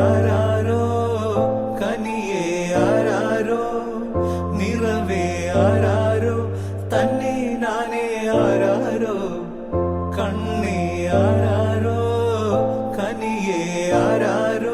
ആരാരോ കനിയെ ആരാരോ നിറവേ ആരാരോ തന്നെ നാനേ ആരാരോ കണ്ണേ ആരാരോ കനിയെ ആരാരോ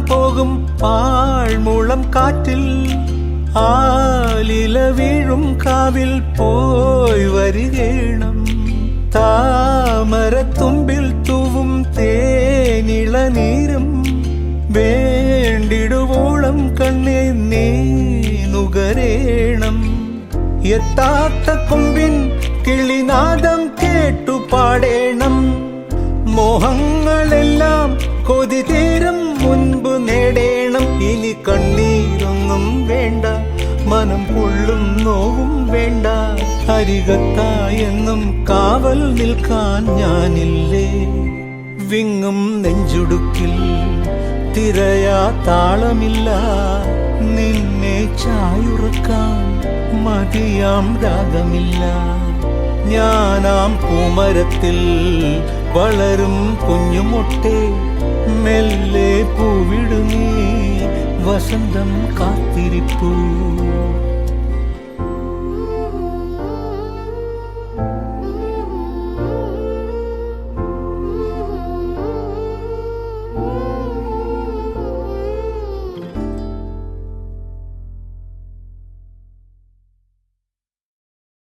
പോകും പാഴ്മുളം കാറ്റിൽ. ആലില വീഴും കാവിൽ പോയി വരികേണം. താമരത്തുമ്പിൽ തൂവും തേനിള നീരും. വേണ്ടിടുവോളം കണ്ണെ നീ നുകരേണം. എത്താത്ത കൊമ്പിൻ കിളിനാദം കേട്ടു പാടേണം. മോഹങ്ങളെല്ലാം കൊതി തീരം മുൻപ് നേടേണം. ഇനി കണ്ണീരൊന്നും വേണ്ട. മനം കൊള്ളും നോവും വേണ്ട. അരികത്തായെന്നും കാവൽ നിൽക്കാൻ ഞാനില്ലേ? വിങ്ങും നെഞ്ചുടുക്കിൽ തിരയാ താളമില്ല. നിന്നെ ചായുറക്കാൻ മതിയാം രാഗമില്ല. ഞാനാം കുമരത്തിൽ വളരും കുഞ്ഞുമൊട്ടെ മെല്ലെ പൂവിടുമീ വസന്തം കാത്തിരിപ്പൂ.